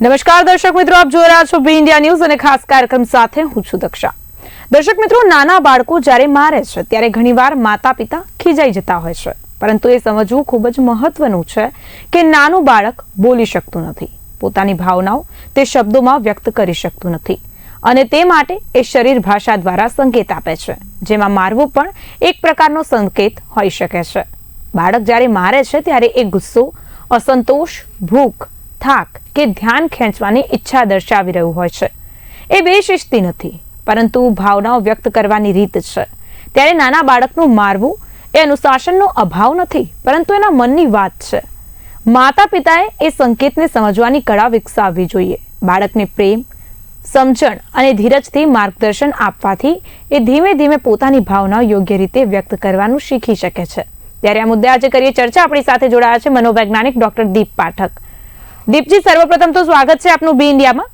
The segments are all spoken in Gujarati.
નમસ્કાર દર્શક મિત્રો, આપ જોઈ રહ્યા છો બી ઇન્ડિયા ન્યૂઝ અને ખાસ કાર્યક્રમ સાથે હું છું દક્ષા. દર્શક મિત્રો, નાના બાળકો જ્યારે મારે છે, ત્યારે ઘણીવાર માતા પિતા ખીજાઈ જતા હોય છે. પરંતુ એ સમજવું ખૂબ જ મહત્વનું છે કે નાનું બાળક બોલી શકતું નથી. પોતાની ભાવનાઓ તે શબ્દોમાં વ્યક્ત કરી શકતું નથી. અને તે માટે એ શરીર ભાષા દ્વારા સંકેત આપે છે, જેમાં મારવું પણ એક પ્રકારનો સંકેત હોઈ શકે છે. બાળક જ્યારે મારે છે, ત્યારે એ ગુસ્સો, અસંતોષ, ભૂખ થાક કે ધ્યાન ખેંચવાની ઈચ્છા દર્શાવી રહ્યું હોય છે. એ બેશિસ્તી નથી, પરંતુ ભાવનાઓ વ્યક્ત કરવાની રીત છે. ત્યારે નાના બાળકનું મારવું એ અનુશાસનનો અભાવ નથી, પરંતુ એના મનની વાત છે. માતા પિતાએ એ સંકેતને સમજવાની કળા વિકસાવવી જોઈએ. બાળકને પ્રેમ, સમજણ અને ધીરજથી માર્ગદર્શન આપવાથી એ ધીમે ધીમે પોતાની ભાવનાઓ યોગ્ય રીતે વ્યક્ત કરવાનું શીખી શકે છે. ત્યારે આ મુદ્દે આજે કરીએ ચર્ચા. આપણી સાથે જોડાયા છે મનોવૈજ્ઞાનિક ડોક્ટર દીપ પાઠક. દીપજી સર્વપ્રથમ તો સ્વાગત છે આપનું બી ઇન્ડિયામાં.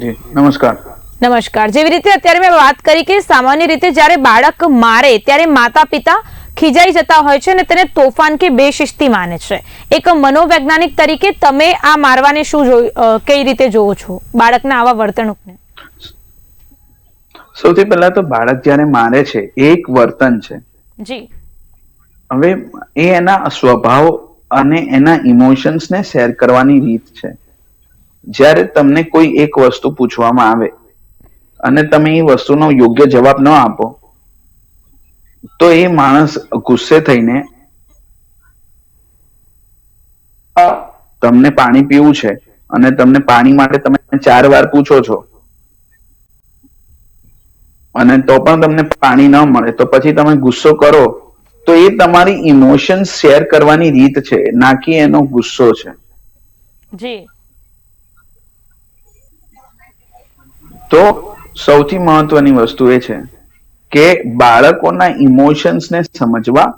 જી નમસ્કાર. નમસ્કાર. જેવી રીતે અત્યારે મેં વાત કરી કે સામાન્ય રીતે જ્યારે બાળક મારે ત્યારે માતા પિતા ખીજાઈ જતા હોય છે અને તેને તોફાન કે બેશિસ્તી માને છે. એક મનોવૈજ્ઞાનિક તરીકે તમે આ મારવાને શું કઈ રીતે જોવો છો? બાળકના આવા વર્તણૂકને. સૌથી પહેલા તો બાળક જ્યારે મારે છે એક વર્તન છે. જી. હવે એ એના સ્વભાવ અને એના ઇમોશન્સને શેર કરવાની રીત છે. જ્યારે તમને કોઈ એક વસ્તુ પૂછવામાં આવે અને તમે એ વસ્તુનો યોગ્ય જવાબ ન આપો, તો એ માણસ ગુસ્સે થઈને તમને પાણી પીવું છે અને તમને પાણી માટે તમે ચાર વાર પૂછો છો અને તો પણ તમને પાણી ન મળે, તો પછી તમે ગુસ્સો કરો તો એ તમારી ઇમોશન શેર કરવાની રીત છે ના કે એનો ગુસ્સો છે. જી. તો સૌથી મહત્વની વસ્તુ એ છે કે બાળકોના ઇમોશન્સને સમજવા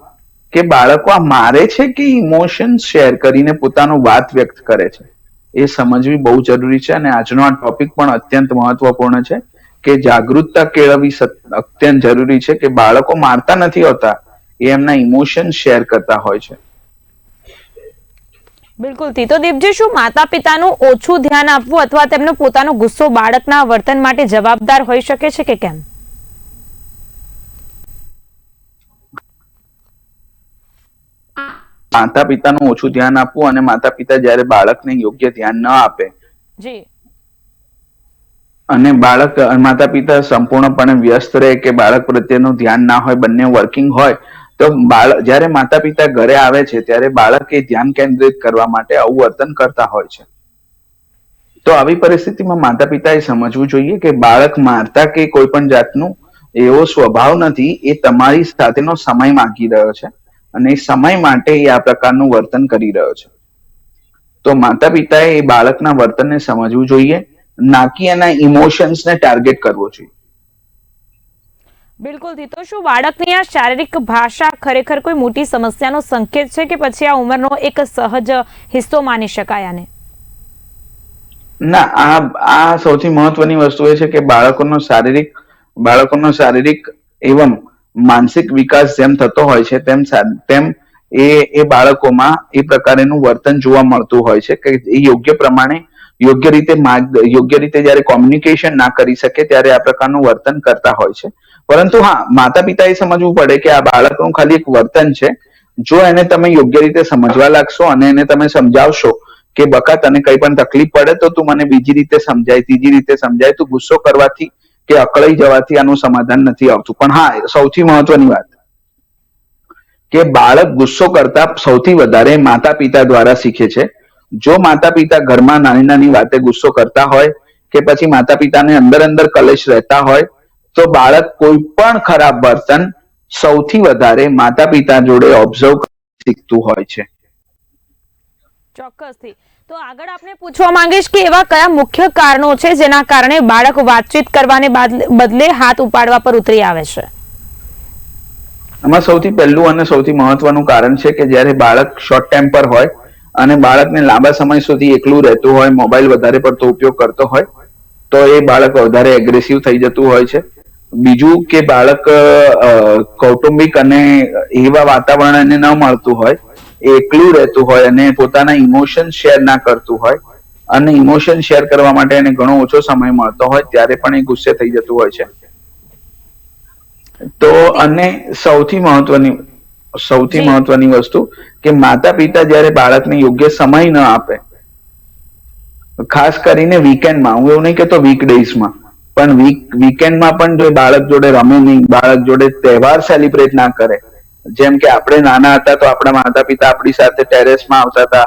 કે બાળકો આ મારે છે કે ઇમોશન શેર કરીને પોતાનો વાત વ્યક્ત કરે છે? એ સમજવી બહુ જરૂરી છે અને આજનો આ ટોપિક પણ અત્યંત મહત્વપૂર્ણ છે કે જાગૃતતા કેળવવી અત્યંત જરૂરી છે કે બાળકો મારતા નથી હોતા. એ એમના ઇમોશન શેર કરતા હોય છે. બિલકુલ. થી તો દીપજી શું માતા પિતાનું ઓછું ધ્યાન આપવું અથવા તેમનો પોતાનો ગુસ્સો બાળકના વર્તન માટે જવાબદાર હોઈ શકે છે કે કેમ? માતા પિતાનું ઓછું ધ્યાન આપવું અને માતા પિતા જ્યારે બાળકને યોગ્ય ધ્યાન ન આપે જી. અને બાળક માતા પિતા સંપૂર્ણપણે વ્યસ્ત રહે કે બાળક પ્રત્યેનું ધ્યાન ના હોય બંને વર્કિંગ હોય તો બાળક જ્યારે માતા પિતા ઘરે આવે છે, ત્યારે બાળક એ ધ્યાન કેન્દ્રિત કરવા માટે આવું વર્તન કરતા હોય છે. તો આવી પરિસ્થિતિમાં માતા પિતાએ સમજવું જોઈએ કે બાળક મારતા કે કોઈ પણ જાતનું એવો સ્વભાવ નથી, એ તમારી સાથેનો સમય માંગી રહ્યો છે અને એ સમય માટે એ આ પ્રકારનું વર્તન કરી રહ્યો છે. તો માતા પિતાએ એ બાળકના વર્તનને સમજવું જોઈએ ના કે એના ઇમોશન્સને ટાર્ગેટ કરવો જોઈએ. બિલકુલથી તો શું બાળકની આ શારીરિક ભાષા ખરેખર કોઈ મોટી સમસ્યાનો સંકેત છે કે પછી આ ઉંમરનો એક સહજ હિસ્સો માની શકાય આને? ના, આ આ સૌથી મહત્વની વસ્તુ એ છે કે બાળકોનો શારીરિક બાળકોનો શારીરિક એવમ માનસિક વિકાસ જેમ થતો હોય છે, તેમ તેમ એ એ બાળકોમાં એ પ્રકારેનું વર્તન જોવા મળતું હોય છે કે એ યોગ્ય પ્રમાણે યોગ્ય રીતે માર્ગ, યોગ્ય રીતે જ્યારે કોમ્યુનિકેશન ના કરી શકે ત્યારે આ પ્રકારનું વર્તન કરતા હોય છે. પરંતુ હા માતા પિતાએ સમજવું પડે કે આ બાળકનું ખાલી એક વર્તન છે. જો એને તમે યોગ્ય રીતે સમજવા લાગશો અને એને તમે સમજાવશો કે બકા તને કઈ પણ તકલીફ પડે તો તું મને બીજી રીતે સમજાય, ત્રીજી રીતે સમજાય. તું ગુસ્સો કરવાથી કે અકળાઈ જવાથી આનું સમાધાન નથી આવતું. પણ હા, સૌથી મહત્વની વાત. કે બાળક ગુસ્સો કરતા સૌથી વધારે માતા પિતા દ્વારા શીખે છે. જો માતા પિતા ઘરમાં નાની નાની વાતે ગુસ્સો કરતા હોય કે પછી માતા પિતાને અંદર અંદર કલેશ રહેતા હોય તો બાળક કોઈ પણ ખરાબ વર્તન સૌથી વધારે માતા પિતા જોડે ઓબ્ઝર્વ શીખતું હોય છે. ચોક્કસથી. તો આગળ આપણે પૂછવા માંગીશ કે એવા કયા મુખ્ય કારણો છે જેના કારણે બાળક વાતચીત કરવાને બદલે હાથ ઉપાડવા પર ઉતરી આવે છે? આમાં સૌથી પહેલું અને સૌથી મહત્વનું કારણ છે કે જ્યારે બાળક શોર્ટ ટેમ્પર હોય અને બાળકને લાંબા સમય સુધી એકલું રહેતું હોય, મોબાઈલ વધારે પડતો ઉપયોગ કરતો હોય, તો એ બાળક વધારે એગ્રેસિવ થઈ જતું હોય છે. બીજું કે બાળક કૌટુંબિક અને એવા વાતાવરણ એને ન મળતું હોય એકલું રહેતું હોય અને પોતાના ઇમોશન શેર ના કરતું હોય, અને ઇમોશન શેર કરવા માટે એને ઘણો ઓછો સમય મળતો હોય, ત્યારે પણ એ ગુસ્સે થઈ જતું હોય છે. તો અને સૌથી મહત્વની સૌથી મહત્વની વસ્તુ કે માતા પિતા જ્યારે બાળકને યોગ્ય સમય ન આપે ખાસ કરીને વીકેન્ડમાં હું એવું નહીં કહેતો વીકડેઝમાં પણ વીક વીકેન્ડમાં પણ જો બાળક જોડે રમે નહીં બાળક જોડે તહેવાર સેલિબ્રેટ ના કરે જેમ કે આપણે નાના હતા તો આપણા માતા પિતા આપણી સાથે ટેરેસમાં આવતા હતા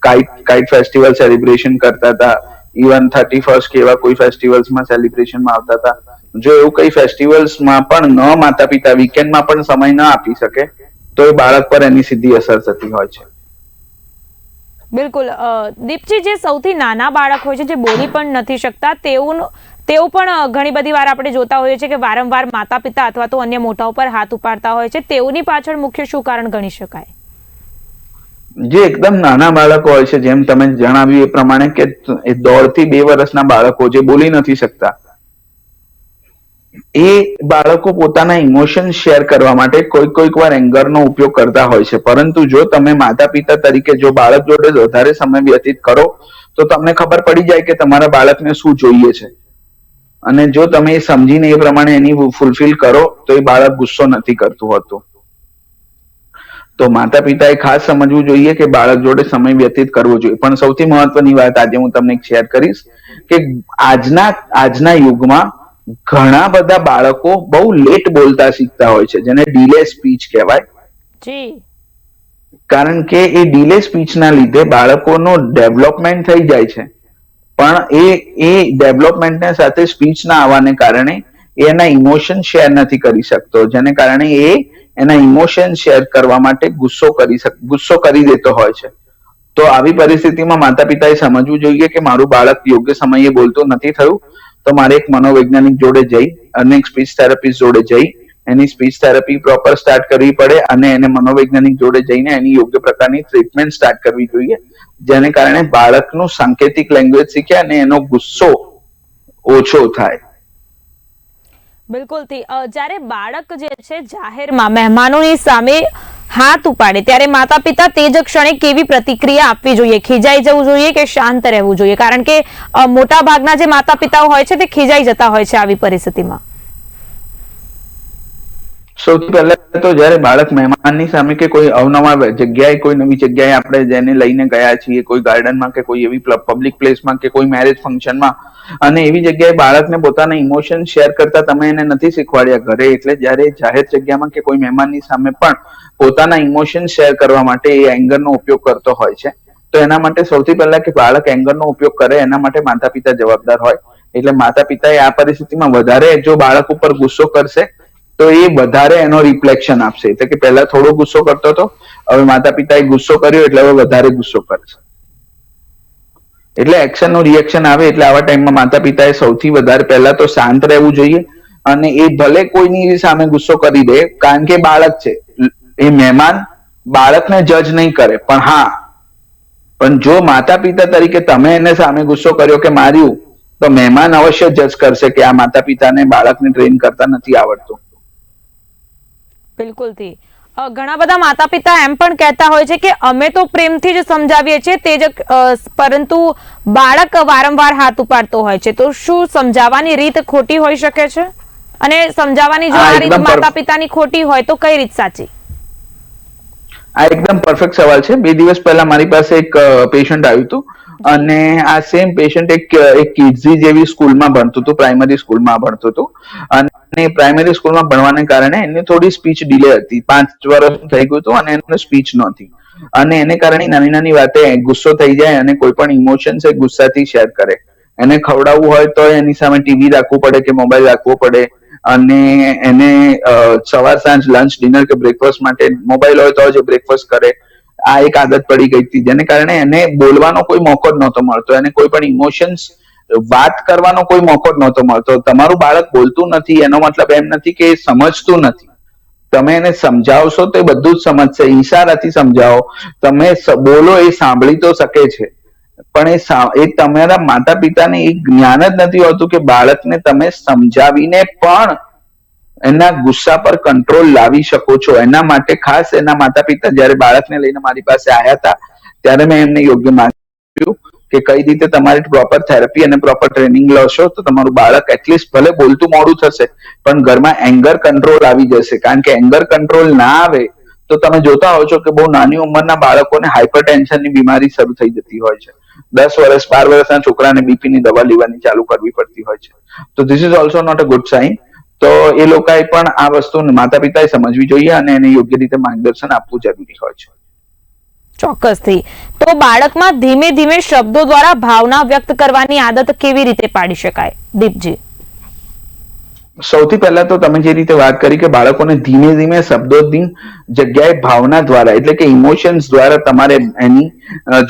કાઇટ કાઇટ ફેસ્ટિવલ સેલિબ્રેશન કરતા હતા ઇવન થર્ટી ફર્સ્ટ કે એવા કોઈ ફેસ્ટિવલ્સમાં સેલિબ્રેશનમાં આવતા હતા જો એવું કઈ ફેસ્ટિવલ્સમાં પણ ન માતા પિતા વીકેન્ડમાં પણ સમય ન આપી શકે તો એ બાળક પર એની સીધી અસર થતી હોય છે. બિલકુલ. દીપજી જે સૌથી નાના બાળક હોય છે જે બોલી પણ નથી શકતા તેવું તેઓ પણ ઘણી બધી વાર આપણે જોતા હોઈએ છીએ કે વારંવાર માતા પિતા અથવા તો અન્ય મોટા ઉપર હાથ ઉપાડતા હોય છે. તેઓની પાછળ મુખ્ય શું કારણ ગણી શકાય? જે એકદમ નાના બાળકો હોય છે જેમ તમે જણાવ્યું એ પ્રમાણે કે એ દોઢથી બે વર્ષના બાળકો જે બોલી નથી શકતા એ બાળકો પોતાના ઇમોશન શેર કરવા માટે કોઈક કોઈક વાર એંગરનો ઉપયોગ કરતા હોય છે. પરંતુ જો તમે માતા પિતા તરીકે જો બાળક જોડે વધારે સમય વ્યતીત કરો, તો તમને ખબર પડી જાય કે તમારા બાળકને શું જોઈએ છે. અને જો તમે એ સમજીને એ પ્રમાણે એની ફૂલફિલ કરો, તો એ બાળક ગુસ્સો નથી કરતું હોતું. તો માતા પિતાએ ખાસ સમજવું જોઈએ કે બાળક જોડે સમય વ્યતીત કરવો જોઈએ. પણ સૌથી મહત્વની વાત આજે હું તમને શેર કરીશ કે આજના આજના યુગમાં ઘણા બધા બાળકો બહુ લેટ બોલતા શીખતા હોય છે જેને ડીલે સ્પીચ કહેવાય. કારણ કે એ ડીલે સ્પીચના લીધે બાળકોનો ડેવલપમેન્ટ થઈ જાય છે. પણ એ એ ડેવલપમેન્ટને સાથે સ્પીચ ના આવવાને કારણે એના ઇમોશન શેર નથી કરી શકતો જેને કારણે એ એના ઇમોશન શેર કરવા માટે ગુસ્સો કરી ગુસ્સો કરી દેતો હોય છે. તો આવી પરિસ્થિતિમાં માતા પિતાએ સમજવું જોઈએ કે મારું બાળક યોગ્ય સમયે બોલતું નથી થયું. તો મારે એક મનોવૈજ્ઞાનિક જોડે જઈ અને એક સ્પીચ થેરાપિસ્ટ જોડે જઈ, એની સ્પીચ થેરાપી પ્રોપર સ્ટાર્ટ કરવી પડે અને એને મનોવૈજ્ઞાનિક જોડે જઈને એની યોગ્ય પ્રકારની ટ્રીટમેન્ટ સ્ટાર્ટ કરવી જોઈએ. જેને કારણે બાળકનું સાંકેતિક લેંગ્વેજ શીખે અને એનો ગુસ્સો ઓછો થાય. બિલકુલથી. જ્યારે બાળક જે છે જાહેરમાં મહેમાનોની સામે હાથ ઉપાડે. ત્યારે માતા પિતા તે જ ક્ષણે કેવી પ્રતિક્રિયા આપવી જોઈએ? ખીજાઈ જવું જોઈએ કે શાંત રહેવું જોઈએ? કારણ કે મોટા ભાગના જે માતા પિતાઓ હોય છે તે ખીજાઈ જતા હોય છે આવી પરિસ્થિતિમાં. સૌથી પહેલા તો જ્યારે બાળક મહેમાનની સામે કે કોઈ અવનવા જગ્યાએ, કોઈ નવી જગ્યાએ આપણે જેને લઈને ગયા છીએ, કોઈ ગાર્ડનમાં કે કોઈ એવી પબ્લિક પ્લેસમાં કે કોઈ મેરેજ ફંક્શનમાં અને એવી જગ્યાએ બાળકને પોતાના ઇમોશન શેર કરતા તમે એને નથી શીખવાડ્યા ઘરે, એટલે જ્યારે જાહેર જગ્યામાં કે કોઈ મહેમાનની સામે પણ પોતાના ઇમોશન શેર કરવા માટે એ એંગરનો ઉપયોગ કરતો હોય છે, તો એના માટે સૌથી પહેલા કે બાળક એંગરનો ઉપયોગ કરે, એના માટે માતા પિતા જવાબદાર હોય. એટલે માતા પિતાએ આ પરિસ્થિતિમાં વધારે જો બાળક ઉપર ગુસ્સો કરશે તો એ વધારે એનો રિફ્લેક્શન આપશે. એટલે કે પહેલા થોડો ગુસ્સો કરતો હતો, હવે માતા પિતાએ ગુસ્સો કર્યો એટલે હવે વધારે ગુસ્સો કરશે એટલે એક્શનનું રિએક્શન આવે એટલે આવા ટાઈમમાં માતા પિતાએ સૌથી વધારે પહેલા તો શાંત રહેવું જોઈએ અને એ ભલે કોઈની સામે ગુસ્સો કરી દે, કારણ કે બાળક છે. એ મહેમાન બાળકને જજ નહીં કરે, પણ હા. પણ જો માતા પિતા તરીકે તમે એને સામે ગુસ્સો કર્યો કે માર્યું, તો મહેમાન અવશ્ય જજ કરશે કે આ માતા પિતાને બાળકને ટ્રેન કરતા નથી આવડતું. બિલકુલથી. ઘણા બધા માતા પિતા એમ પણ કહેતા હોય છે કે અમે તો પ્રેમથી જ સમજાવીએ છીએ તે જ પરંતુ બાળક વારંવાર હાથ ઉપાડતો હોય છે. તો શું સમજાવવાની રીત ખોટી હોઈ શકે છે? અને સમજાવવાની જો આ રીત માતા પિતાની ખોટી હોય તો કઈ રીત સાચી? આ એકદમ પરફેક્ટ સવાલ છે. બે દિવસ પહેલા મારી પાસે એક પેશન્ટ આવ્યું હતું. અને આ સેમ પેશન્ટ એક એક કિડઝી જેવી સ્કૂલમાં ભણતું હતું પ્રાઇમરી સ્કૂલમાં ભણતું હતું. અને પ્રાઇમરી સ્કૂલમાં ભણવાને કારણે એને થોડી સ્પીચ ડિલે હતી. પાંચ વર્ષ થઈ ગયું હતું અને એને સ્પીચ નહોતી અને એને કારણે નાની નાની વાતે ગુસ્સો થઈ જાય અને કોઈ પણ ઇમોશન્સ એ ગુસ્સાથી શેર કરે. એને ખવડાવવું હોય તો એની સામે ટીવી રાખવું પડે કે મોબાઈલ રાખવો પડે. અને એને સવાર સાંજ લંચ ડિનર કે બ્રેકફાસ્ટ માટે મોબાઈલ હોય તો જ બ્રેકફાસ્ટ કરે. આ એક આદત પડી ગઈ હતી. જેને કારણે એને બોલવાનો કોઈ મોકો જ નહોતો મળતો. એને કોઈ પણ ઇમોશન્સ વાત કરવાનો કોઈ મોકો નહોતો મળતો. તમારું બાળક બોલતું નથી, એનો મતલબ એમ નથી કે સમજતું નથી. તમે એને સમજાવશો તો બધું જ સમજશે. ઈશારાથી સમજાવો. તમે બોલો એ સાંભળી તો શકે છે. પણ એ એ તમારા માતા પિતાને એ જ્ઞાન જ નથી હોતું કે બાળકને તમે સમજાવીને પણ એના ગુસ્સા પર કંટ્રોલ લાવી શકો છો. એના માટે ખાસ એના માતા પિતા જ્યારે બાળકને લઈને મારી પાસે આવ્યા હતા, ત્યારે મેં એમને યોગ્ય આપ્યું. કે કઈ રીતે તમારે પ્રોપર થેરપી અને પ્રોપર ટ્રેનિંગ લેશો, તો તમારું બાળક એટલીસ્ટ ભલે બોલતું મોડું થશે, પણ ઘરમાં એંગર કંટ્રોલ આવી જશે. કારણ કે એંગર કંટ્રોલ ના આવે, તો તમે જોતા હો છો કે બહુ નાની ઉંમરના બાળકોને હાઇપરની બીમારી શરૂ થઈ જતી હોય છે. દસ વર્ષ, બાર વર્ષના છોકરાને બીપીની દવા લેવાની ચાલુ કરવી પડતી હોય છે. તો this is also not a good sign તો એ લોકોએ પણ આ વસ્તુ માતા પિતાએ સમજવી જોઈએ અને એને યોગ્ય રીતે માર્ગદર્શન આપવું જરૂરી હોય છે. ચોક્કસથી. તો બાળકમાં ધીમે ધીમે શબ્દો દ્વારા ભાવના વ્યક્ત કરવાની આદત કેવી રીતે પાડી શકાય? દીપજી. સૌથી પહેલા તો તમે જે રીતે વાત કરી કે બાળકોને ધીમે ધીમે શબ્દોની જગ્યાએ ભાવના દ્વારા, એટલે કે ઇમોશન્સ દ્વારા તમારે એની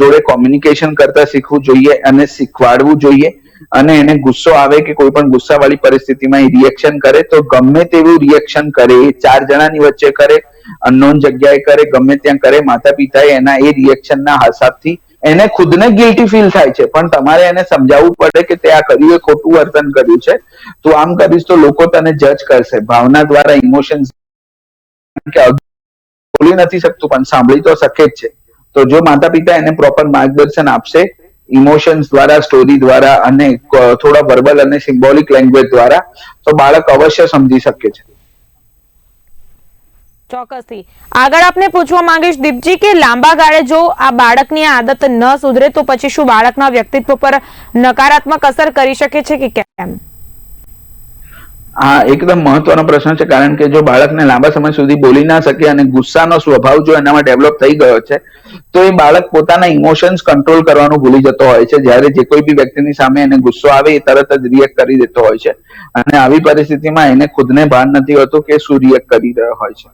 જોડે કોમ્યુનિકેશન કરતા શીખવું જોઈએ અને શીખવાડવું જોઈએ. અને એને ગુસ્સો આવે કે કોઈ પણ ગુસ્સાવાળી પરિસ્થિતિમાં એ રિએક્શન કરે, તો ગમે તેવું રિએક્શન કરે, એ ચાર જણાની વચ્ચે કરે અનનોન જગ્યાએ કરે, ગમે ત્યાં કરે માતા પિતાએ એના એ રિએક્શનના હિસાબથી એને ખુદને ગિલ્ટી ફીલ થાય છે. પણ તમારે એને સમજાવવું પડે કે તે આ કર્યું, એ ખોટું વર્તન કર્યું છે. તું આમ કરીશ તો લોકો તને જજ કરશે. ભાવના દ્વારા ઇમોશન્સ બોલી નથી શકતું, પણ સાંભળી તો શકે જ છે. તો જો માતા પિતા એને પ્રોપર માર્ગદર્શન આપશે ઇમોશન્સ દ્વારા સ્ટોરી દ્વારા અને થોડા વર્બલ અને સિમ્બોલિક લેંગ્વેજ દ્વારા, તો બાળક અવશ્ય સમજી શકે છે. ચોક્કસથી. આગળ આપને પૂછવા માંગીશ, દીપજી, કે લાંબા ગાળે જો આ બાળકની આદત ન સુધરે, તો પછી શું બાળકના વ્યક્તિત્વ પર નકારાત્મક અસર કરી શકે છે કે કેમ? આ એકદમ મહત્વનો પ્રશ્ન છે, કારણ કે જો બાળકને લાંબા સમય સુધી બોલી ના શકે અને ગુસ્સાનો સ્વભાવ જો એનામાં ડેવલપ થઈ ગયો છે, તો એ બાળક પોતાના ઇમોશન્સ કંટ્રોલ કરવાનું ભૂલી જતો હોય છે. જ્યારે જે કોઈ બી વ્યક્તિની સામે એને ગુસ્સો આવે, એ તરત જ રિએક્ટ કરી દેતો હોય છે. અને આવી પરિસ્થિતિમાં એને ખુદને ભાન નથી હોતું કે શું રિએક્ટ કરી રહ્યો હોય છે.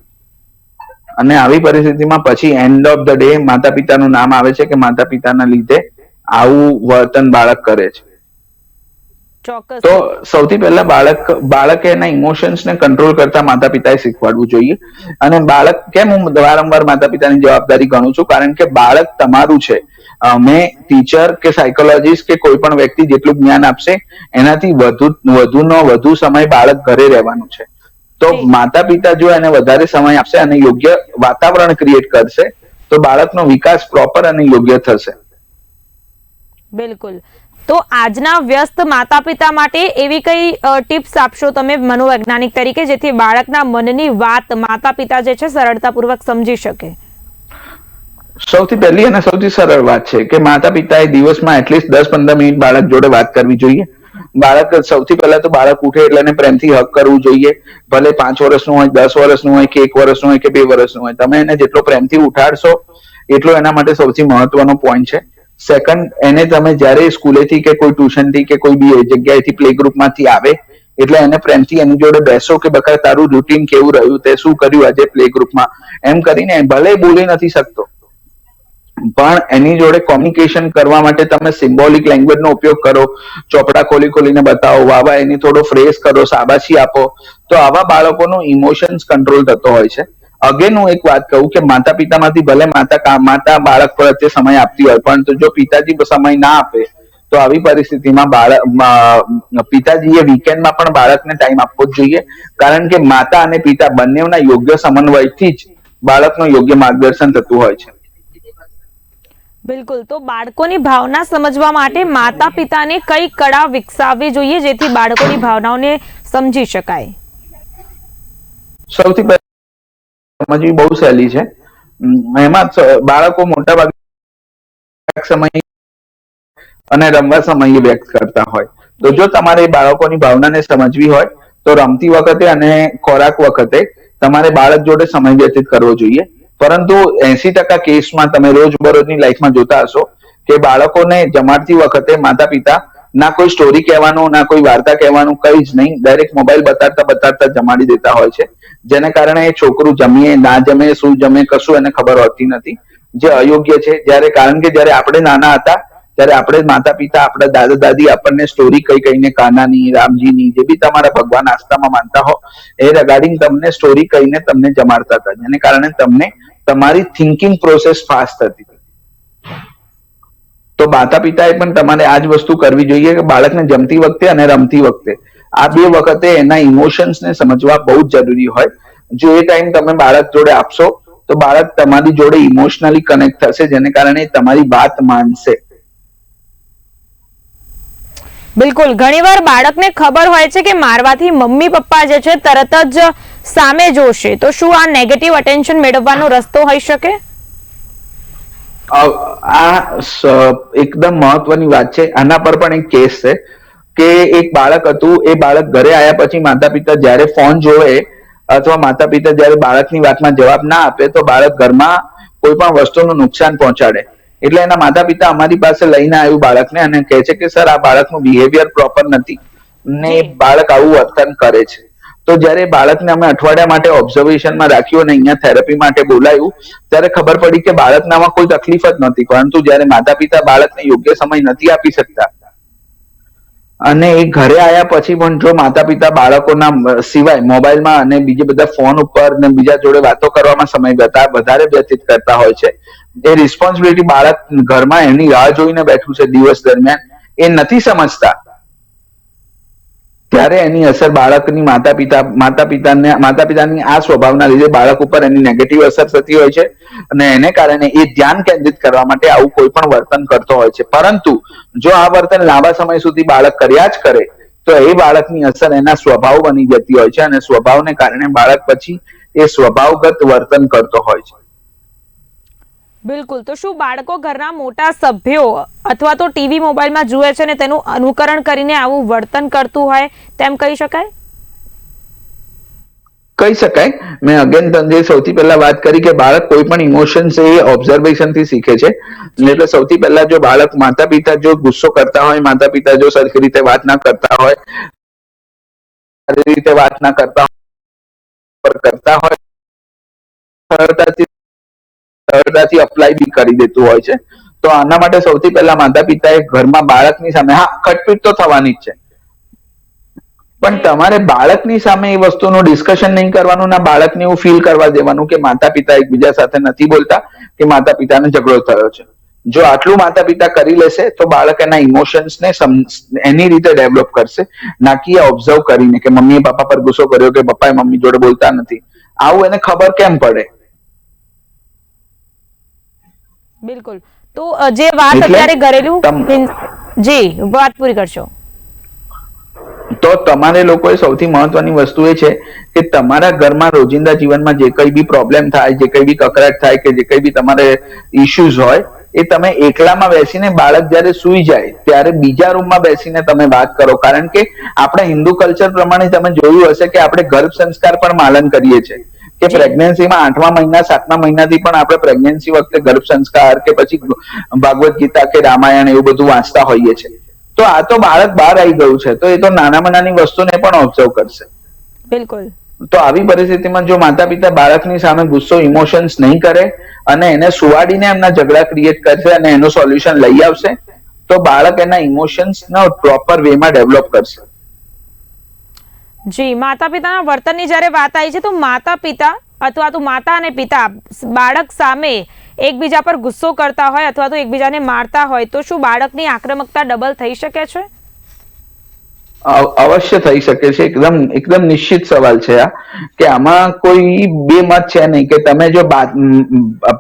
અને આવી પરિસ્થિતિમાં પછી એન્ડ ઓફ ધ ડે માતા પિતાનું નામ આવે છે કે માતા પિતાના લીધે આવું વર્તન બાળક કરે છે. તો સૌથી પહેલા બાળક બાળકે એના ઇમોશન્સને કંટ્રોલ કરતા માતા પિતાએ શીખવાડવું જોઈએ. અને બાળક કેમ હું વારંવાર માતા પિતાની જવાબદારી ગણું છું? કારણ કે બાળક તમારું છે. મેં ટીચર કે સાયકોલોજીસ્ટ કે કોઈ પણ વ્યક્તિ જેટલું જ્ઞાન આપશે એનાથી વધુ વધુનો વધુ સમય બાળક ઘરે રહેવાનું છે. તો માતા પિતા જો એને વધારે સમય આપશે અને યોગ્ય વાતાવરણ ક્રિએટ કરશે તો બાળકનો વિકાસ પ્રોપર અને યોગ્ય થશે. બિલકુલ. તો આજના વ્યસ્ત માતા પિતા માટે એવી કઈ ટિપ્સ આપશો તમે મનોવૈજ્ઞાનિક તરીકે જેથી બાળકના મનની વાત માતા પિતા જે છે સરળતાપૂર્વક સમજી શકે? સૌથી પહેલી અને સૌથી સરળ વાત છે કે માતા પિતાએ દિવસમાં એટલીસ્ટ દસ પંદર મિનિટ બાળક જોડે વાત કરવી જોઈએ. બાળક સૌથી પહેલા તો બાળક ઉઠે એટલે એને પ્રેમથી હક કરવું જોઈએ. ભલે પાંચ વર્ષનું હોય, દસ વર્ષનું હોય, કે એક વર્ષનું હોય, કે બે વર્ષનું હોય. તમે એને જેટલો પ્રેમથી ઉઠાડશો, એટલો એના માટે સૌથી મહત્વનો પોઈન્ટ છે. સેકન્ડ એને તમે જ્યારે સ્કૂલેથી કે કોઈ ટ્યુશનથી કે કોઈ બી જગ્યાએથી પ્લે ગ્રુપમાંથી આવે, એટલે એને પ્રેમથી એની જોડે બેસો કે બકા તારું રૂટીન કેવું રહ્યું, તે શું કર્યું આજે પ્લે ગ્રુપમાં એમ કરીને ભલે બોલી નથી શકતો પણ એની જોડે કોમ્યુનિકેશન કરવા માટે તમે સિમ્બોલિક લેંગ્વેજ નો ઉપયોગ કરો. ચોપડા ખોલી ખોલીને બતાવો વાવા એની થોડો ફ્રેસ કરો, શાબાશી આપો. તો આવા બાળકોનું ઇમોશન્સ કંટ્રોલ થતો હોય છે. અગેન હું એક વાત કહું કે માતા પિતામાંથી ભલે માતા માતા બાળક પ્રત્યે સમય આપતી હોય, પણ જો પિતાજી સમય ના આપે, તો આવી પરિસ્થિતિમાં બાળક પિતાજીએ વીકેન્ડમાં પણ બાળકને ટાઈમ આપવો જ જોઈએ. કારણ કે માતા અને પિતા બંનેના યોગ્ય સમન્વયથી જ બાળકનું યોગ્ય માર્ગદર્શન થતું હોય છે. બિલકુલ. તો બાળકોની ભાવના સમજવા માટે માતા પિતાને કઈ કળા વિકસાવવી જોઈએ જેથી બાળકોની ભાવનાઓને સમજી શકાય? સૌથી સમજવી બહુ સહેલી છે. એમાં બાળકો મોટા ભાગે સમય અને રમવા સમયે વ્યક્ત કરતા હોય. તો જો તમારે બાળકોની ભાવનાને સમજવી હોય, તો રમતી વખતે અને ખોરાક વખતે તમારે બાળક જોડે સમય વ્યતીત કરવો જોઈએ. પરંતુ એસી ટકા કેસમાં તમે રોજબરોજની લાઈફમાં જોતા હશો કે બાળકોને જમાડતી વખતે માતા પિતા ના કોઈ સ્ટોરી કહેવાનું, ના કોઈ વાર્તા કહેવાનું કઈ જ નહીં. ડાયરેક્ટ મોબાઈલ બતાડતા બતાડતા જમાડી દેતા હોય છે. જેને કારણે એ છોકરું જમીએ, ના જમે, શું જમે, કશું એને ખબર હોતી નથી. જે અયોગ્ય છે, જ્યારે કારણ કે જ્યારે આપણે નાના હતા, ત્યારે આપણે માતા પિતા આપણા દાદા દાદી આપણને સ્ટોરી કઈ કહીને કાનાની, રામજીની, જે બી તમારા ભગવાન આસ્થામાં માનતા હો, એ રગાર્ડિંગ તમને સ્ટોરી કહીને તમને જમાડતા હતા. જેને કારણે તમને તમારી થિંકિંગ પ્રોસેસ ફાસ્ટ હતી. તો માતા પિતાએ પણ તમારે આ જ વસ્તુ કરવી જોઈએ કે બાળકને જમતી વખતે અને રમતી વખતે. આ બે વખતે એના ઇમોશન્સને સમજવા બહુ જ જરૂરી હોય. જો એ ટાઈમ તમે બાળક જોડે આપશો, તો બાળક તમારી જોડે ઇમોશનલી કનેક્ટ થશે, જેને કારણે તમારી વાત માનશે. બિલકુલ. ઘણીવાર બાળકને ખબર હોય છે કે મારવાથી મમ્મી પપ્પા જે છે, તરત જ સામે જોશે. તો શું આ નેગેટિવ અટેન્શન મેળવવાનો રસ્તો હોઈ શકે? આ એકદમ મહત્વની વાત છે. આના પર પણ એક કેસ છે કે એક બાળક હતું એ બાળક ઘરે આવ્યા પછી માતા પિતા જ્યારે ફોન જોવે અથવા માતા પિતા જ્યારે બાળકની વાતમાં જવાબ ના આપે તો બાળક ઘરમાં કોઈ પણ વસ્તુનું નુકસાન પહોંચાડે. એટલે એના માતા પિતા અમારી પાસે લઈને આવ્યું બાળકને અને કહે છે કે સર આ બાળકનું બિહેવિયર પ્રોપર નથી. ને બાળક આવું વર્તન કરે છે. તો જ્યારે બાળકને અમે અઠવાડિયા માટે ઓબ્ઝર્વેશનમાં રાખ્યું અને અહીંયા થેરપી માટે બોલાયું, ત્યારે ખબર પડી કે બાળકનામાં કોઈ તકલીફ જ નહોતી, પરંતુ જ્યારે માતા પિતા બાળકને યોગ્ય સમય નથી આપી શકતા, અને એ ઘરે આવ્યા પછી પણ જો માતા પિતા બાળકોના સિવાય મોબાઈલમાં અને બીજા બધા ફોન ઉપર ને બીજા જોડે વાતો કરવામાં સમય કરતા વધારે વ્યતીત કરતા હોય છે, એ રિસ્પોન્સિબિલિટી બાળક ઘરમાં એની રાહ જોઈને બેઠું છે દિવસ દરમિયાન, એ નથી સમજતા. ત્યારે એની અસર બાળકની માતા પિતા માતા પિતાને માતા પિતાની આ સ્વભાવના લીધે બાળક ઉપર એની નેગેટિવ અસર થતી હોય છે અને એને કારણે એ ધ્યાન કેન્દ્રિત કરવા માટે આવું કોઈ પણ વર્તન કરતો હોય છે. પરંતુ જો આ વર્તન લાંબા સમય સુધી બાળક કર્યા જ કરે, તો એ બાળકની અસર એના સ્વભાવ બની જતી હોય છે અને સ્વભાવને કારણે બાળક પછી એ સ્વભાવગત વર્તન કરતો હોય છે. બિલકુલ. તો શું બાળકો ઘરના મોટા સભ્યો અથવા તો ટીવી મોબાઈલમાં જુએ છે ને તેનું અનુકરણ કરીને આવું વર્તન કરતું હોય તેમ કહી શકાય? કહી શકાય. મેં અગેન તમને સૌથી પહેલા વાત કરી કે બાળક કોઈ પણ ઇમોશન એ ઓબ્ઝર્વેશનથી શીખે છે. એટલે સૌથી પહેલા જો બાળક માતા પિતા જો ગુસ્સો કરતા હોય માતા પિતા જો સરખી રીતે વાત ના કરતા હોય, સારી રીતે વાત ના કરતા કરતા હોય, સરળતાથી સરળતાથી અપ્લાય બી કરી દેતું હોય છે. તો આના માટે સૌથી પહેલા માતા પિતાએ ઘરમાં બાળકની સામે, હા, ખટપીટ તો થવાની જ છે. પણ તમારે બાળકની સામે એ વસ્તુનું ડિસ્કશન નહીં કરવાનું ના બાળકને એવું ફીલ કરવા દેવાનું કે માતા પિતા એકબીજા સાથે નથી બોલતા, કે માતા પિતાને ઝઘડો થયો છે. જો આટલું માતા પિતા કરી લેશે, તો બાળક એના ઇમોશન્સને એની રીતે ડેવલપ કરશે. ના કે ઓબ્ઝર્વ કરીને કે મમ્મીએ પપ્પા પર ગુસ્સો કર્યો કે પપ્પાએ મમ્મી જોડે બોલતા નથી. આવું એને ખબર કેમ પડે? બિલકુલ. તો જે વાત અત્યારે ઘરેલું જી વાત પૂરી કરશો. તો તમારે લોકોએ સૌથી મહત્વની વસ્તુ એ છે કે તમારા ઘરમાં રોજિંદા જીવનમાં જે કઈ બી પ્રોબ્લેમ થાય જે કઈ બી કકરાટ થાય કે જે કઈ બી તમારે ઇશ્યુઝ હોય એ તમે એકલામાં બેસીને બાળક જ્યારે સૂઈ જાય ત્યારે બીજા રૂમમાં બેસીને તમે વાત કરો. કારણ કે આપણે હિન્દુ કલ્ચર પ્રમાણે તમે જોયું હશે કે આપણે ગર્ભ સંસ્કાર પણ પાલન કરીએ છીએ. કે પ્રેગ્નન્સીમાં આઠમા મહિના સાતમા મહિનાથી પણ આપણે પ્રેગ્નન્સી વખતે ગર્ભ સંસ્કાર કે પછી ભાગવત ગીતા કે રામાયણ એવું બધું વાંચતા હોઈએ છીએ. તો આ તો બાળક બહાર આવી ગયું છે તો એ તો નાનામાં નાની વસ્તુને પણ ઓબ્ઝર્વ કરશે. બિલકુલ. તો આવી પરિસ્થિતિમાં જો માતા પિતા બાળકની સામે ગુસ્સો ઇમોશન્સ નહીં કરે અને એને સુવાડીને એમના ઝઘડા ક્રિએટ કરશે અને એનું સોલ્યુશન લઈ આવશે તો બાળક એના ઇમોશન્સ પ્રોપર વેમાં ડેવલપ કરશે. જી માતા પિતાના વર્તનની જ્યારે વાત આવી છે, તો માતા પિતા અથવા તો માતા અને પિતા બાળક સામે એકબીજા પર ગુસ્સો કરતા હોય અથવા તો એકબીજાને મારતા હોય, તો શું બાળકની આક્રમકતા ડબલ થઈ શકે છે? અવશ્ય થઈ શકે છે. એકદમ એકદમ નિશ્ચિત સવાલ છે આ, કે આમાં કોઈ બે મત છે નહીં, કે તમે જો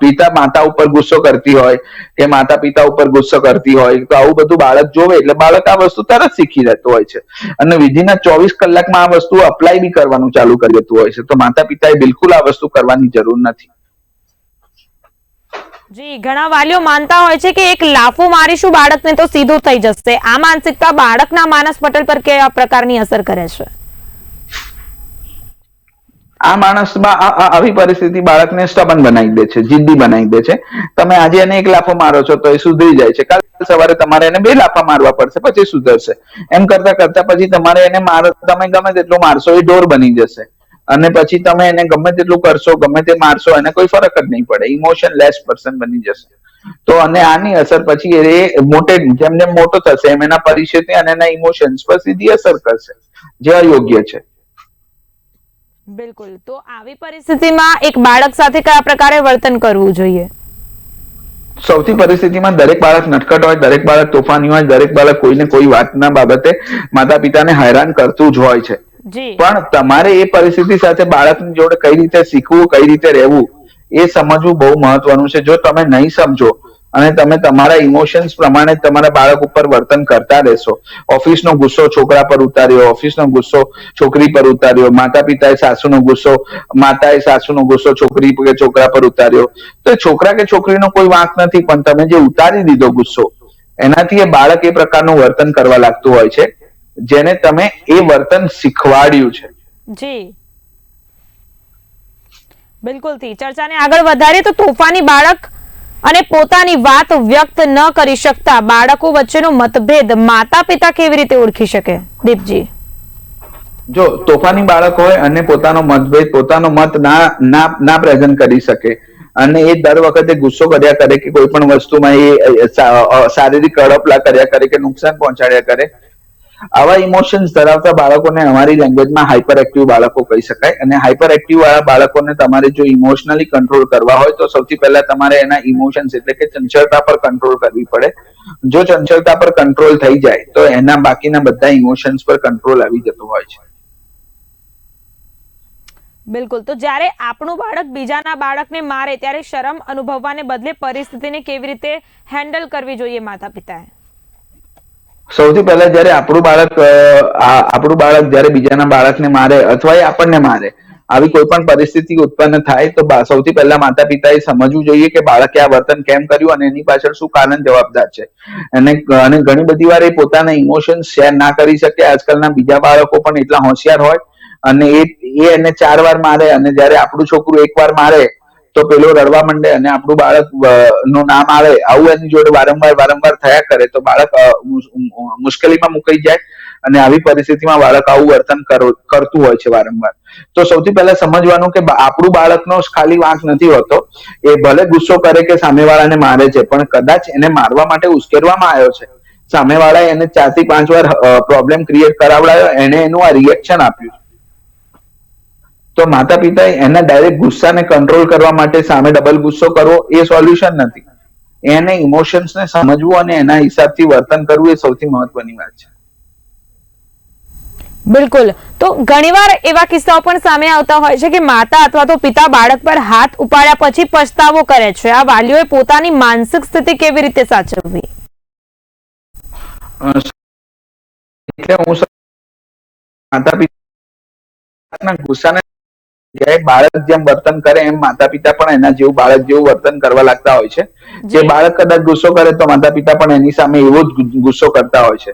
પિતા માતા ઉપર ગુસ્સો કરતી હોય, કે માતા પિતા ઉપર ગુસ્સો કરતી હોય, તો આવું બધું બાળક જોવે એટલે બાળક આ વસ્તુ તરત શીખી લેતું હોય છે. અને વિધિના ચોવીસ કલાકમાં આ વસ્તુ અપ્લાય બી કરવાનું ચાલુ કરી દેતું હોય છે. તો માતા પિતાએ બિલકુલ આ વસ્તુ કરવાની જરૂર નથી. જી, ઘણા વાલીઓ માનતા હોય છે કે એક લાફો મારીશું બાળકને તો સીધું થઈ જશે. આ માનસિકતા બાળકના માનસ પટલ પર કેવા પ્રકારની અસર કરે છે? આ માણસમાં આવી પરિસ્થિતિ બાળકને સ્ટબન બનાવી દે છે, જિદ્દી બનાવી દે છે. તમે આજે એને એક લાફો મારો છો તો એ સુધરી જાય છે. કાલ સવારે તમારે એને બે લાફા મારવા પડશે, પછી સુધરશે. એમ કરતા કરતા પછી તમારે એને મારો તમે ગમે તેટલું મારશો એ ઢોર બની જશે. અને પછી તમે એને ગમે તેટલું કરશો ગમે તે મારશો એને કોઈ ફરક જ નહીં પડે. ઇમોશન લેસ પર્સન બની જશે. તો અને આની અસર પછી એ મોટે જેમ જેમ મોટો થશે એમ એના પરિચય અને એના ઇમોશન્સ પર સીધી અસર કરશે જે અયોગ્ય છે. બિલકુલ. તો આવી પરિસ્થિતિમાં એક બાળક સાથે કયા પ્રકારે વર્તન કરવું જોઈએ? સૌથી પરિસ્થિતિમાં દરેક બાળક નટખટ હોય દરેક બાળક તોફાની હોય દરેક બાળક કોઈને કોઈ વાતના બાબતે માતા પિતાને હેરાન કરતું જ હોય છે. પણ તમારે એ પરિસ્થિતિ સાથે બાળકની જોડે કઈ રીતે શીખવું, કઈ રીતે રહેવું, એ સમજવું બહુ મહત્વનું છે. જો તમે નહીં સમજો અને તમે તમારા ઇમોશન્સ પ્રમાણે તમારા બાળક ઉપર વર્તન કરતા રહેશો. ઓફિસનો ગુસ્સો છોકરા પર ઉતાર્યો, ઓફિસનો ગુસ્સો છોકરી પર ઉતાર્યો માતા પિતાએ સાસુનો ગુસ્સો, માતાએ સાસુનો ગુસ્સો છોકરી કે છોકરા પર ઉતાર્યો. તો છોકરા કે છોકરીનો કોઈ વાંક નથી, પણ તમે જે ઉતારી દીધો ગુસ્સો, એનાથી એ બાળક એ પ્રકારનું વર્તન કરવા લાગતું હોય છે. જેને તમે એ વર્તન શીખવાડ્યું છે. જી. બિલકુલથી ચર્ચાને આગળ વધારીએ તો તોફાની બાળક અને પોતાની વાત વ્યક્ત ન કરી શકતા બાળકો વચ્ચેનો મતભેદ માતા પિતા કેવી રીતે ઓળખી શકે? દીપજી. જો તોફાની બાળક હોય અને પોતાનો મતભેદ પોતાનો મત ના ના ના પ્રેઝન્ટ કરી શકે અને એ દર વખતે ગુસ્સો કર્યા કરે કે કોઈ પણ વસ્તુમાં એ શારીરિક કડપલા કર્યા કરે કે નુકસાન પહોંચાડ્યા કરે આવા ઇમોશન્સ ધરાવતા બાળકોને અમારી લેંગ્વેજમાં હાઇપર એક્ટિવ બાળકો કહી શકાય. અને હાઇપર એક્ટિવ વાળા બાળકોને તમારે જો ઇમોશનલી કંટ્રોલ કરવા હોય તો સૌથી પહેલા તમારે એના ઇમોશન્સ એટલે કે ચંચળતા પર કંટ્રોલ કરવી પડે. જો ચંચળતા પર કંટ્રોલ થઈ જાય તો એના બાકીના બધા ઇમોશન્સ પર કંટ્રોલ આવી જતો હોય છે. બિલકુલ. તો જ્યારે આપણું બાળક બીજાના બાળકને મારે ત્યારે શરમ અનુભવવાને બદલે પરિસ્થિતિને કેવી રીતે હેન્ડલ કરવી જોઈએ માતા પિતાએ સૌથી પહેલા જ્યારે આપણું બાળક આપણું બાળક જ્યારે બીજાના બાળકને મારે અથવા એ આપણને મારે, આવી કોઈ પણ પરિસ્થિતિ ઉત્પન્ન થાય, તો સૌથી પહેલા માતા પિતાએ સમજવું જોઈએ કે બાળકે આ વર્તન કેમ કર્યું અને એની પાછળ શું કારણ જવાબદાર છે. અને અને ઘણી બધી વાર એ પોતાના ઇમોશન શેર ના કરી શકે. આજકાલના બીજા બાળકો પણ એટલા હોશિયાર હોય અને એ એને ચાર વાર મારે અને જ્યારે આપણું છોકરું એક વાર મારે તો પેલો રડવા માંડે અને આપણું બાળકનું નામ આવે, આવું એની જોડે વારંવાર વારંવાર થયા કરે, તો બાળક મુશ્કેલીમાં મુકાઈ જાય અને આવી પરિસ્થિતિમાં બાળક આવું વર્તન કરતું હોય છે વારંવાર. તો સૌથી પહેલા સમજવાનું કે આપણું બાળકનો ખાલી વાંક નથી હોતો. એ ભલે ગુસ્સો કરે કે સામેવાળાને મારે છે, પણ કદાચ એને મારવા માટે ઉશ્કેરવામાં આવ્યો છે. સામેવાળાએ એને ચારથી પાંચ વાર પ્રોબ્લેમ ક્રિએટ કરાવડાયો એને એનું આ રિએક્શન આપ્યું. તો માતા પિતાએ એના ડાયરેક્ટ ગુસ્સાને કંટ્રોલ કરવા માટે સામે ડબલ ગુસ્સો કરવો એ સોલ્યુશન નથી. એને ઇમોશન્સને સમજવું અને એના હિસાબથી વર્તન કરવું એ સૌથી મહત્વની વાત છે. બિલકુલ. તો ઘણીવાર એવા કિસ્સાઓ પણ સામે આવતા હોય છે કે માતા અથવા તો પિતા બાળક પર હાથ ઉપાડ્યા પછી પછતાવો કરે છે. આ વાલીઓએ પોતાની માનસિક સ્થિતિ કેવી રીતે સાચવવી? એટલે હું માતા પિતા ગુસ્સાને જગ્યાએ બાળક જેમ વર્તન કરે એમ માતા પિતા પણ એના જેવું બાળક જેવું વર્તન કરવા લાગતા હોય છે. જે બાળક કદાચ ગુસ્સો કરે તો માતા પિતા પણ એની સામે એવો જ ગુસ્સો કરતા હોય છે.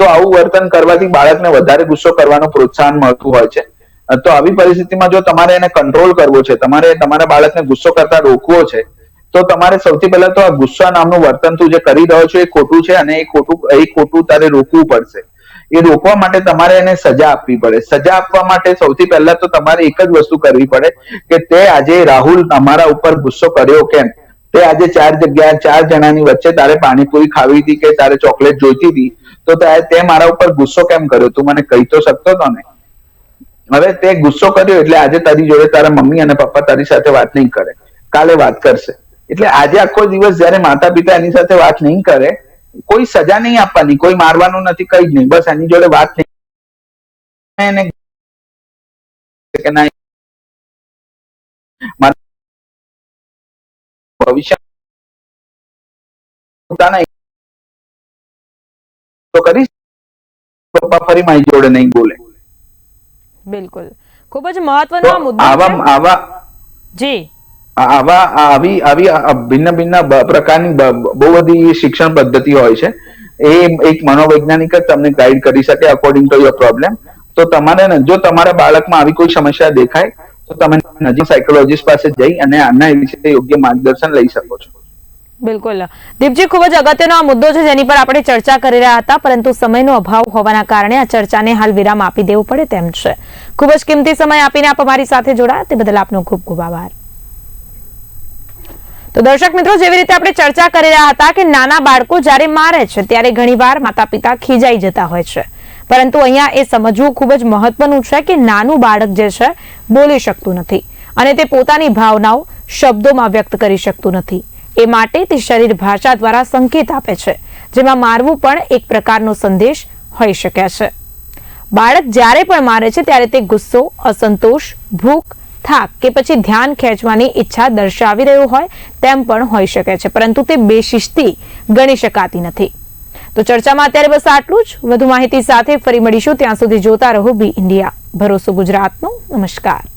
તો આવું વર્તન કરવાથી બાળકને વધારે ગુસ્સો કરવાનું પ્રોત્સાહન મળતું હોય છે. તો આવી પરિસ્થિતિમાં જો તમારે એને કંટ્રોલ કરવો છે તમારે તમારા બાળકને ગુસ્સો કરતા રોકવો છે તો તમારે સૌથી પહેલા તો આ ગુસ્સા નામનું વર્તન તું જે કરી રહ્યો છો એ ખોટું છે અને એ ખોટું એ ખોટું તારે રોકવું પડશે. એ રોકવા માટે તમારે એને સજા આપવી પડે. સજા આપવા માટે સૌથી પહેલા તો તમારે એક જ વસ્તુ કરવી પડે કે તે આજે રાહુલ તમારા ઉપર ગુસ્સો કર્યો કેમ? તે આજે ચાર જગ્યા ચાર જણાની વચ્ચે તારે પાણીપુરી ખાવી હતી કે તારે ચોકલેટ જોઈતી હતી? તો તે મારા ઉપર ગુસ્સો કેમ કર્યો? તું મને કહી તો શકતો હતો ને? હવે તે ગુસ્સો કર્યો એટલે આજે તારી જોડે તારા મમ્મી અને પપ્પા તારી સાથે વાત નહીં કરે. કાલે વાત કરશે. એટલે આજે આખો દિવસ જ્યારે માતા પિતા એની સાથે વાત નહીં કરે કોઈ સજા નહીં આપવાની કોઈ મારવાનું નથી કઈ જ નહીં. બસ એની જોડે વાત નહીં એને કે ના ભવિષ્ય પોતાના તો કરીશ. પપ્પા ફરી મારી જોડે નહીં બોલે. બિલકુલ. ખૂબ જ મહત્વનો મુદ્દો આવા આવા જી. આવા આવી આવી ભિન્ન ભિન્ન પ્રકારની બહુ બધી શિક્ષણ પદ્ધતિ હોય છે. એ એક મનોવૈજ્ઞાનિક જ તમને ગાઈડ કરી શકે અકોર્ડિંગ ટુ યોર પ્રોબ્લેમ તો તમારે જો તમારા બાળકમાં આવી કોઈ સમસ્યા દેખાય, તો તમે નજીક સાયકોલોજીસ્ટ પાસે જઈ અને આના વિશે યોગ્ય માર્ગદર્શન લઈ શકો છો. બિલકુલ. દીપજી, ખૂબ જ અગત્યનો આ મુદ્દો છે જેની પર આપણે ચર્ચા કરી રહ્યા હતા, પરંતુ સમયનો અભાવ હોવાના કારણે આ ચર્ચાને હાલ વિરામ આપી દેવું પડે તેમ છે. ખૂબ જ કિંમતી સમય આપીને આપ અમારી સાથે જોડાયા. તે બદલ આપનો ખૂબ ખૂબ આભાર. તો દર્શક મિત્રો, જેવી રીતે આપણે ચર્ચા કરી રહ્યા હતા કે નાના બાળકો જ્યારે મારે છે, ત્યારે ઘણીવાર માતા પિતા ખીજાઈ જતા હોય છે. પરંતુ અહીંયા એ સમજવું ખૂબ જ મહત્વનું છે કે નાનું બાળક જે છે, બોલી શકતું નથી. અને તે પોતાની ભાવનાઓ શબ્દોમાં વ્યક્ત કરી શકતું નથી. એ માટે તે શરીર ભાષા દ્વારા સંકેત આપે છે, જેમાં મારવું પણ એક પ્રકારનો સંદેશ હોઈ શકે છે. બાળક જ્યારે પણ મારે છે, ત્યારે તે ગુસ્સો, અસંતોષ, ભૂખ થાક કે પછી ધ્યાન ખેંચવાની ઈચ્છા દર્શાવી રહ્યો હોય તેમ પણ હોઈ શકે છે પરંતુ તે બેશિસ્તી ગણી શકાતી નથી તો ચર્ચામાં અત્યારે બસ આટલું જ વધુ માહિતી સાથે ફરી મળીશું, ત્યાં સુધી જોતા રહો બી ઇન્ડિયા, ભરોસો ગુજરાતનો, નમસ્કાર.